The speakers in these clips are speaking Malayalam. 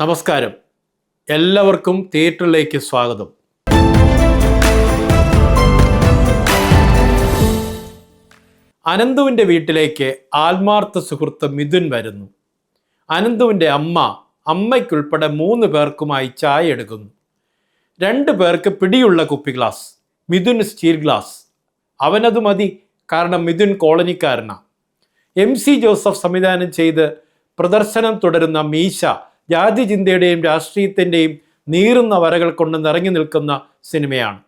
നമസ്കാരം. എല്ലാവർക്കും തിയേറ്ററിലേക്ക് സ്വാഗതം. അനന്തുവിന്റെ വീട്ടിലേക്ക് ആത്മാർത്ഥ സുഹൃത്ത് മിഥുൻ വരുന്നു. അനന്തുവിന്റെ അമ്മ അമ്മയ്ക്കുൾപ്പെടെ മൂന്ന് പേർക്കുമായി ചായ എടുക്കുന്നു. രണ്ട് പേർക്ക് പിടിയുള്ള കുപ്പി ഗ്ലാസ് മിഥുൻ സ്റ്റീൽ ഗ്ലാസ്. അവനത് മതി കാരണം മിഥുൻ കോളനിക്കാരനാണ് എം സി ജോസഫ് സംവിധാനം ചെയ്ത് പ്രദർശനം തുടരുന്ന മീശ ജാതി ചിന്തയുടെയും രാഷ്ട്രീയത്തിന്റെയും നീറുന്ന വരകൾ കൊണ്ട് നിറഞ്ഞു നിൽക്കുന്ന സിനിമയാണ്.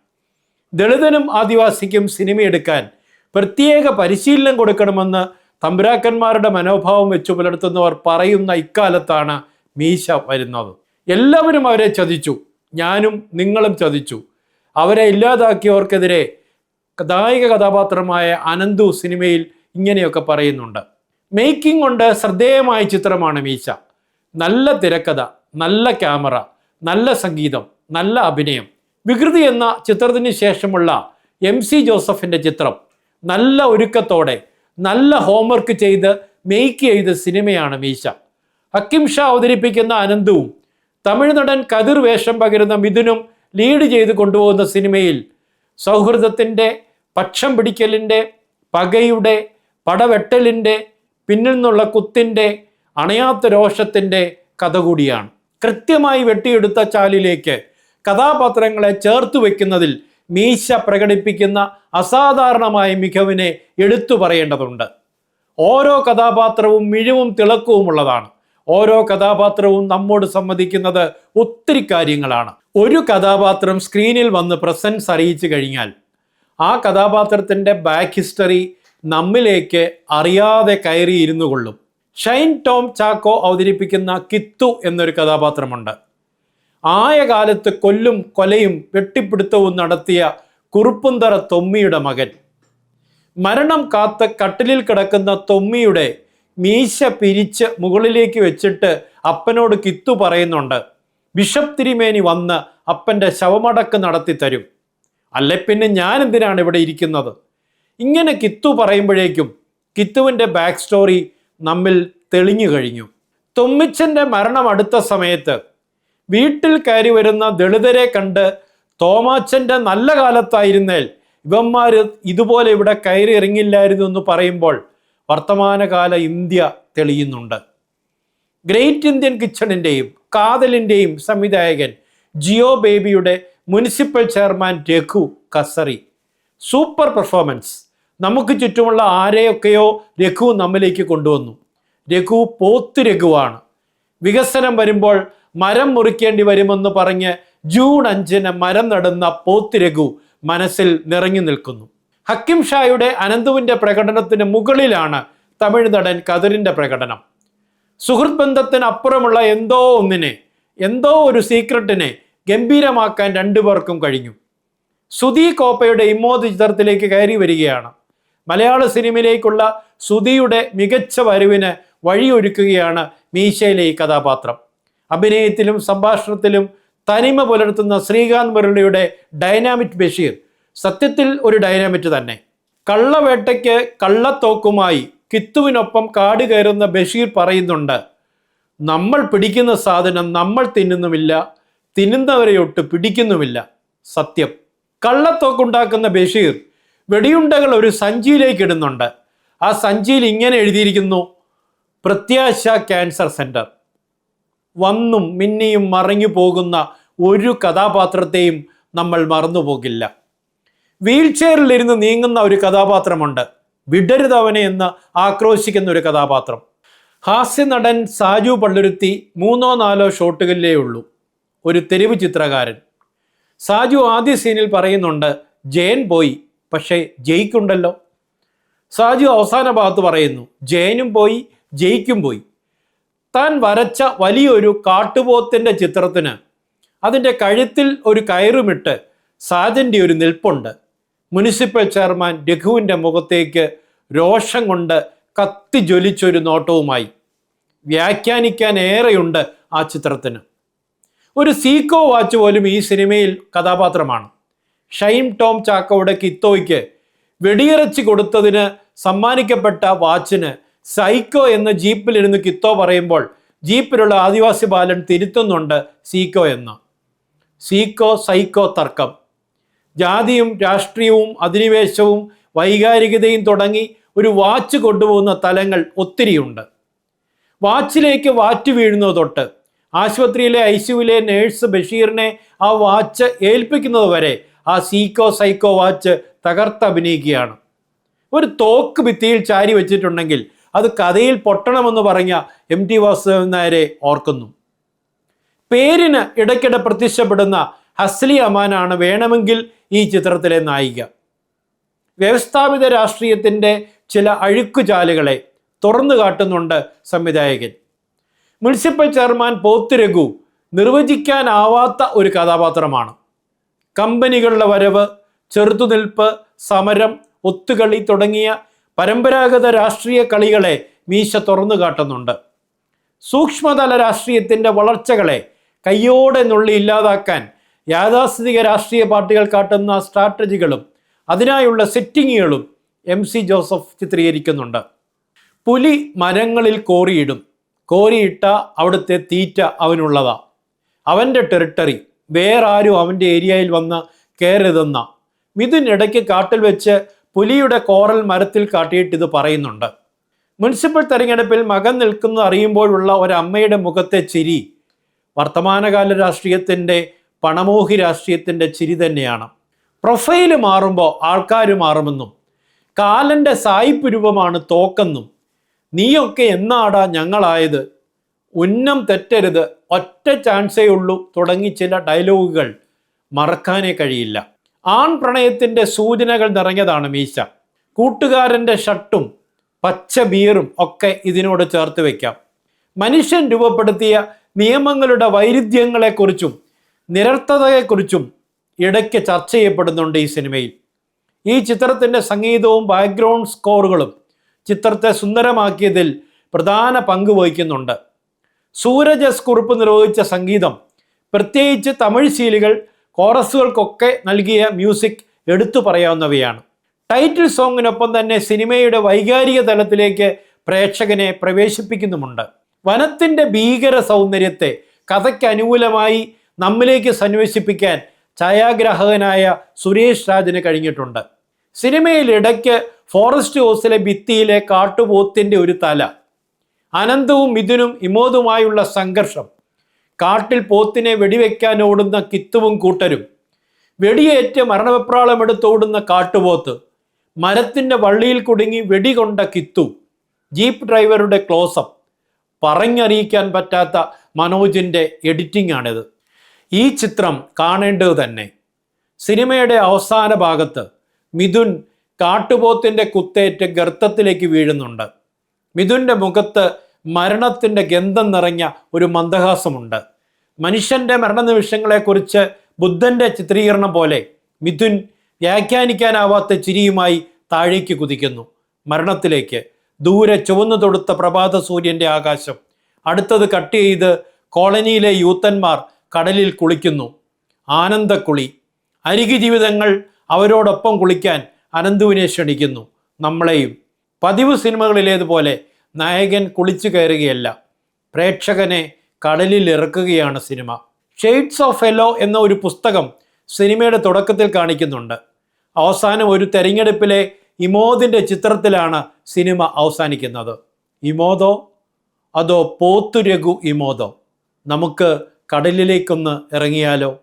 ദളിതനും ആദിവാസിക്കും സിനിമയെടുക്കാൻ പ്രത്യേക പരിശീലനം കൊടുക്കണമെന്ന് തമ്പുരാക്കന്മാരുടെ മനോഭാവം വെച്ചു പുലർത്തുന്നവർ പറയുന്ന ഇക്കാലത്താണ് മീശ വരുന്നത്. എല്ലാവരും അവരെ ചതിച്ചു. ഞാനും നിങ്ങളും ചതിച്ചു. അവരെ ഇല്ലാതാക്കിയവർക്കെതിരെ നായിക കഥാപാത്രമായ അനന്തു സിനിമയിൽ ഇങ്ങനെയൊക്കെ പറയുന്നുണ്ട്. മേക്കിംഗ് കൊണ്ട് ശ്രദ്ധേയമായ ചിത്രമാണ് മീശ. നല്ല തിരക്കഥ നല്ല ക്യാമറ നല്ല സംഗീതം നല്ല അഭിനയം. വികൃതി എന്ന ചിത്രത്തിന് ശേഷമുള്ള എം സി ജോസഫിന്റെ ചിത്രം നല്ല ഒരുക്കത്തോടെ നല്ല ഹോംവർക്ക് ചെയ്ത് മെയ്ക്ക് ചെയ്ത സിനിമയാണ് മീശ. ഹക്കിം ഷാ അവതരിപ്പിക്കുന്ന അനന്തവും തമിഴ് നടൻ കതിർ വേഷം പകരുന്ന മിഥുനും ലീഡ് ചെയ്ത് കൊണ്ടുപോകുന്ന സിനിമയിൽ സൗഹൃദത്തിന്റെ പക്ഷം പിടിക്കലിന്റെ പകയുടെ പടവെട്ടലിന്റെ പിന്നിൽ നിന്നുള്ള കുത്തിന്റെ അണയാത്ത രോഷത്തിന്റെ കഥ കൂടിയാണ്. കൃത്യമായി വെട്ടിയെടുത്ത ചാലിലേക്ക് കഥാപാത്രങ്ങളെ ചേർത്ത് വെക്കുന്നതിൽ മീശ പ്രകടിപ്പിക്കുന്ന അസാധാരണമായ മികവിനെ എടുത്തു പറയേണ്ടതുണ്ട്. ഓരോ കഥാപാത്രവും മിഴിവും തിളക്കവുമുള്ളതാണ്. ഓരോ കഥാപാത്രവും നമ്മോട് സമ്മതിക്കുന്നത് ഒത്തിരി കാര്യങ്ങളാണ്. ഒരു കഥാപാത്രം സ്ക്രീനിൽ വന്ന് പ്രസൻസ് അറിയിച്ചു കഴിഞ്ഞാൽ ആ കഥാപാത്രത്തിന്റെ ബാക്ക് ഹിസ്റ്ററി നമ്മിലേക്ക് അറിയാതെ കയറി ഇരുന്നു കൊള്ളും ഷൈൻ ടോം ചാക്കോ അവതരിപ്പിക്കുന്ന കിത്തു എന്നൊരു കഥാപാത്രമുണ്ട്. ആയ കാലത്ത് കൊല്ലും കൊലയും വെട്ടിപ്പിടുത്തവും നടത്തിയ കുറുപ്പുന്തറ തൊമ്മിയുടെ മകൻ. മരണം കാത്ത് കട്ടിലിൽ കിടക്കുന്ന തൊമ്മിയുടെ മീശ പിരിച്ച് മുകളിലേക്ക് വെച്ചിട്ട് അപ്പനോട് കിത്തു പറയുന്നുണ്ട് ബിഷപ്പ് തിരുമേനി വന്ന് അപ്പന്റെ ശവമടക്ക് നടത്തി തരും. അല്ലെ പിന്നെ ഞാൻ എന്തിനാണ് ഇവിടെ ഇരിക്കുന്നത്? ഇങ്ങനെ കിത്തു പറയുമ്പോഴേക്കും കിത്തുവിന്റെ ബാക്ക് സ്റ്റോറി നമ്മിൽ തെളിഞ്ഞു കഴിഞ്ഞു. തുമ്മിച്ചന്റെ മരണം അടുത്ത സമയത്ത് വീട്ടിൽ കയറി വരുന്ന ദളിതരെ കണ്ട് തോമാച്ചന്റെ നല്ല കാലത്തായിരുന്നേൽ ഇവന്മാർ ഇതുപോലെ ഇവിടെ കയറി ഇറങ്ങില്ലായിരുന്നു എന്ന് പറയുമ്പോൾ വർത്തമാനകാല ഇന്ത്യ തെളിയുന്നുണ്ട്. ഗ്രേറ്റ് ഇന്ത്യൻ കിച്ചണിന്റെയും കാതലിന്റെയും സംവിധായകൻ ജിയോ ബേബിയുടെ municipal chairman Raghu കസറി. Super performance. നമുക്ക് ചുറ്റുമുള്ള ആരെയൊക്കെയോ രഘു നമ്മിലേക്ക് കൊണ്ടുവന്നു. രഘു പോത്ത് രഘുവാണ്. വികസനം വരുമ്പോൾ മരം മുറിക്കേണ്ടി വരുമെന്ന് പറഞ്ഞ് ജൂൺ അഞ്ചിന് മരം നടുന്ന പോത്ത് രഘു മനസ്സിൽ നിറഞ്ഞു നിൽക്കുന്നു. ഹക്കിം ഷായുടെ അനന്തുവിന്റെ പ്രകടനത്തിന് മുകളിലാണ് തമിഴ് നടൻ കതിറിന്റെ പ്രകടനം. സുഹൃത് ബന്ധത്തിന് അപ്പുറമുള്ള എന്തോ ഒന്നിനെ എന്തോ ഒരു സീക്രട്ടിനെ ഗംഭീരമാക്കാൻ രണ്ടുപേർക്കും കഴിഞ്ഞു. സുധീ കോപ്പയുടെ ഇമ്മോദ് ചിത്രത്തിലേക്ക് കയറി വരികയാണ്. മലയാള സിനിമയിലേക്കുള്ള സുധിയുടെ മികച്ച വരവിന് വഴിയൊരുക്കുകയാണ് മീശയിലെ ഈ കഥാപാത്രം. അഭിനയത്തിലും സംഭാഷണത്തിലും തനിമ പുലർത്തുന്ന ശ്രീകാന്ത് മുരളിയുടെ ഡൈനാമിക് ബഷീർ സത്യത്തിൽ ഒരു ഡൈനാമിറ്റ് തന്നെ. കള്ളവേട്ടയ്ക്ക് കള്ളത്തോക്കുമായി കിത്തുവിനൊപ്പം കാട് കയറുന്ന ബഷീർ പറയുന്നുണ്ട് നമ്മൾ പിടിക്കുന്ന സാധനം നമ്മൾ തിന്നുന്നുമില്ല തിന്നുന്നവരെയൊട്ട് പിടിക്കുന്നുമില്ല. സത്യം. കള്ളത്തോക്കുണ്ടാക്കുന്ന ബഷീർ വെടിയുണ്ടകൾ ഒരു സഞ്ചിയിലേക്ക് ഇടുന്നുണ്ട്. ആ സഞ്ചിയിൽ ഇങ്ങനെ എഴുതിയിരിക്കുന്നു പ്രത്യാശ ക്യാൻസർ സെന്റർ വന്നും മിന്നിയും മറഞ്ഞു പോകുന്ന ഒരു കഥാപാത്രത്തെയും നമ്മൾ മറന്നുപോകില്ല. വീൽ ചെയറിലിരുന്ന് നീങ്ങുന്ന ഒരു കഥാപാത്രമുണ്ട്. വിടരുത് അവനെ എന്ന് ആക്രോശിക്കുന്ന ഒരു കഥാപാത്രം. ഹാസ്യ നടൻ സാജു പള്ളുരുത്തി മൂന്നോ നാലോ ഷോട്ടുകളിലേ ഉള്ളൂ. ഒരു തെരുവ് ചിത്രകാരൻ. സാജു ആദ്യ സീനിൽ പറയുന്നുണ്ട് ജയൻ പോയി. പക്ഷേ ജയിക്കുണ്ടല്ലോ. സാജു അവസാന ഭാഗത്ത് പറയുന്നു ജയനും പോയി ജയിക്കും പോയി. താൻ വരച്ച വലിയൊരു കാട്ടുപോത്തിന്റെ ചിത്രത്തിന് അതിന്റെ കഴുത്തിൽ ഒരു കയറുമിട്ട് സാജന്റെ ഒരു നിൽപ്പുണ്ട്. മുനിസിപ്പൽ ചെയർമാൻ രഘുവിന്റെ മുഖത്തേക്ക് രോഷം കൊണ്ട് കത്തി ജ്വലിച്ചൊരു നോട്ടവുമായി. വ്യാഖ്യാനിക്കാൻ ഏറെയുണ്ട് ആ ചിത്രത്തിന്. ഒരു സീക്കോ വാച്ച് പോലും ഈ സിനിമയിൽ കഥാപാത്രമാണ്. ഷൈം ടോം ചാക്കോയുടെ കിത്തോയ്ക്ക് വെടിയിറച്ചി കൊടുത്തതിന് സമ്മാനിക്കപ്പെട്ട വാച്ചിന് സൈക്കോ എന്ന ജീപ്പിലിരുന്ന് കിത്തോ പറയുമ്പോൾ ജീപ്പിലുള്ള ആദിവാസി ബാലൻ തിരുത്തുന്നുണ്ട് സീക്കോ എന്ന്. സീക്കോ സൈക്കോ തർക്കം. ജാതിയും രാഷ്ട്രീയവും അധിനിവേശവും വൈകാരികതയും തുടങ്ങി ഒരു വാച്ച് കൊണ്ടുപോകുന്ന തലങ്ങൾ ഒത്തിരിയുണ്ട്. വാച്ചിലേക്ക് വാറ്റ് വീഴുന്നത് തൊട്ട് ആശുപത്രിയിലെ ഐ സിയുവിലെ നേഴ്സ് ബഷീറിനെ ആ വാച്ച് ഏൽപ്പിക്കുന്നത് വരെ ആ സീക്കോ സൈക്കോ വാച്ച് തകർത്തഭിനയിക്കുകയാണ് ഒരു തോക്ക് ഭിത്തിയിൽ ചാരി വെച്ചിട്ടുണ്ടെങ്കിൽ അത് കഥയിൽ പൊട്ടണമെന്ന് പറഞ്ഞ എം ടി വാസുദേവൻ നായരെ ഓർക്കുന്നു. പേരിന് ഇടയ്ക്കിടെ പ്രത്യക്ഷപ്പെടുന്ന ഹസ്ലി അമാനാണ് വേണമെങ്കിൽ ഈ ചിത്രത്തിലെ നായിക. വ്യവസ്ഥാപിത രാഷ്ട്രീയത്തിന്റെ ചില അഴുക്കുചാലുകളെ തുറന്നു കാട്ടുന്നുണ്ട് സംവിധായകൻ. മുനിസിപ്പൽ ചെയർമാൻ പോത്തിരഘു നിർവചിക്കാനാവാത്ത ഒരു കഥാപാത്രമാണ്. കമ്പനികളുടെ വരവ് ചെറുത്തുനിൽപ്പ് സമരം ഒത്തുകളി തുടങ്ങിയ പരമ്പരാഗത രാഷ്ട്രീയ കളികളെ മീശ തുറന്നു കാട്ടുന്നുണ്ട്. സൂക്ഷ്മതല രാഷ്ട്രീയത്തിന്റെ വളർച്ചകളെ കയ്യോടെ നുള്ളി ഇല്ലാതാക്കാൻ യാഥാസ്ഥിതിക രാഷ്ട്രീയ പാർട്ടികൾ കാട്ടുന്ന സ്ട്രാറ്റജികളും അതിനായുള്ള സെറ്റിങ്ങുകളും എം സി ജോസഫ് ചിത്രീകരിക്കുന്നുണ്ട്. പുലി മരങ്ങളിൽ കോറിയിടും കോരിയിട്ട അവിടുത്തെ തീറ്റ അവനുള്ളതാ. അവന്റെ ടെറിട്ടറി വേറെ ആരും അവന്റെ ഏരിയയിൽ വന്ന് കയറരുതെന്ന. മിഥുൻ ഇടയ്ക്ക് കാട്ടിൽ വെച്ച് പുലിയുടെ കോറൽ മരത്തിൽ കാട്ടിയിട്ട് ഇത് പറയുന്നുണ്ട്. മുനിസിപ്പൽ തെരഞ്ഞെടുപ്പിൽ മകൻ നിൽക്കുന്ന അറിയുമ്പോഴുള്ള ഒരമ്മയുടെ മുഖത്തെ ചിരി വർത്തമാനകാല രാഷ്ട്രീയത്തിന്റെ പണമോഹി രാഷ്ട്രീയത്തിന്റെ ചിരി തന്നെയാണ്. പ്രൊഫൈൽ മാറുമ്പോൾ ആൾക്കാർ മാറുമെന്നും കാലന്റെ സായിപ്പ് രൂപമാണ് തോക്കെന്നും നീയൊക്കെ എന്നാടാ ഞങ്ങളായത്? ഉന്നം തെറ്റരുത്. ഒറ്റ ചാൻസേ ഉള്ളൂ. തുടങ്ങി ചില ഡയലോഗുകൾ മറക്കാനേ കഴിയില്ല. ആൺ പ്രണയത്തിന്റെ സൂചനകൾ നിറഞ്ഞതാണ് മീശ. കൂട്ടുകാരന്റെ ഷർട്ടും പച്ച ബീറും ഒക്കെ ഇതിനോട് ചേർത്ത് വയ്ക്കാം മനുഷ്യൻ രൂപപ്പെടുത്തിയ നിയമങ്ങളുടെ വൈരുദ്ധ്യങ്ങളെക്കുറിച്ചും നിരർത്ഥതയെക്കുറിച്ചും ഇടയ്ക്ക് ചർച്ച ചെയ്യപ്പെടുന്നുണ്ട് ഈ സിനിമയിൽ. ഈ ചിത്രത്തിന്റെ സംഗീതവും ബാക്ക്ഗ്രൗണ്ട് സ്കോറുകളും ചിത്രത്തെ സുന്ദരമാക്കിയതിൽ പ്രധാന പങ്ക് വഹിക്കുന്നുണ്ട്. സൂരജ് എസ് കുറുപ്പ് നിർവഹിച്ച സംഗീതം. പ്രത്യേകിച്ച് തമിഴ് ശീലികൾ കോറസുകൾക്കൊക്കെ നൽകിയ മ്യൂസിക് എടുത്തു പറയാവുന്നവയാണ്. ടൈറ്റിൽ സോങ്ങിനൊപ്പം തന്നെ സിനിമയുടെ വൈകാരിക തലത്തിലേക്ക് പ്രേക്ഷകനെ പ്രവേശിപ്പിക്കുന്നുമുണ്ട്. വനത്തിന്റെ ഭീകര സൗന്ദര്യത്തെ കഥയ്ക്ക് അനുകൂലമായി നമ്മിലേക്ക് സന്വേഷിപ്പിക്കാൻ ഛായാഗ്രാഹകനായ സുരേഷ് രാജിന് കഴിഞ്ഞിട്ടുണ്ട്. സിനിമയിൽ ഇടയ്ക്ക് ഫോറസ്റ്റ് ഹൗസിലെ ഭിത്തിയിലെ കാട്ടുപോത്തിന്റെ ഒരു തല അനന്തവും മിഥുനും ഇമോദുമായുള്ള സംഘർഷം. കാട്ടിൽ പോത്തിനെ വെടിവെക്കാൻ ഓടുന്ന കിത്തുവും കൂട്ടരും. വെടിയേറ്റ വെടിയേറ്റ് മരണവെപ്രാളമെടുത്തോടുന്ന കാട്ടുപോത്ത്. മരത്തിന്റെ വള്ളിയിൽ കുടുങ്ങി വെടികൊണ്ട കിത്തു. ജീപ്പ് ഡ്രൈവറുടെ ക്ലോസപ്പ്. പറഞ്ഞറിയിക്കാൻ പറ്റാത്ത മനോജിന്റെ എഡിറ്റിംഗ് ആണിത് ഈ ചിത്രം കാണേണ്ടത് തന്നെ. സിനിമയുടെ അവസാന ഭാഗത്ത് മിഥുൻ കാട്ടുപോത്തിന്റെ കുത്തേറ്റ് ഗർത്തത്തിലേക്ക് വീഴുന്നുണ്ട്. മിഥുന്റെ മുഖത്ത് മരണത്തിന്റെ ഗന്ധം നിറഞ്ഞ ഒരു മന്ദഹാസമുണ്ട്. മനുഷ്യന്റെ മരണനിമിഷങ്ങളെക്കുറിച്ച് ബുദ്ധന്റെ ചിത്രീകരണം പോലെ മിഥുൻ വ്യാഖ്യാനിക്കാനാവാത്ത ചിരിയുമായി താഴേക്ക് കുതിക്കുന്നു. മരണത്തിലേക്ക് ദൂരെ ചുവന്നു തൊടുത്ത പ്രഭാത സൂര്യന്റെ ആകാശം അടുത്തത് കട്ട് ചെയ്ത് കോളനിയിലെ യൂത്തന്മാർ കടലിൽ കുളിക്കുന്നു. ആനന്ദക്കുളി അരികി ജീവിതങ്ങൾ അവരോടൊപ്പം കുളിക്കാൻ അനന്തുവിനെ ക്ഷണിക്കുന്നു. നമ്മളെയും പതിവ് സിനിമകളിലേതുപോലെ നായകൻ കുളിച്ചു കയറുകയല്ല. പ്രേക്ഷകനെ കടലിൽ ഇറക്കുകയാണ് സിനിമ. ഷെയ്ഡ്സ് ഓഫ് എല്ലോ എന്ന ഒരു പുസ്തകം സിനിമയുടെ തുടക്കത്തിൽ കാണിക്കുന്നുണ്ട്. അവസാനം ഒരു തെരഞ്ഞെടുപ്പിലെ ഇമോദിന്റെ ചിത്രത്തിലാണ് സിനിമ അവസാനിക്കുന്നത്. ഇമോദോ? അതോ പോത്തുരഘു ഇമോദോ? നമുക്ക് കടലിലേക്കൊന്ന് ഇറങ്ങിയാലോ?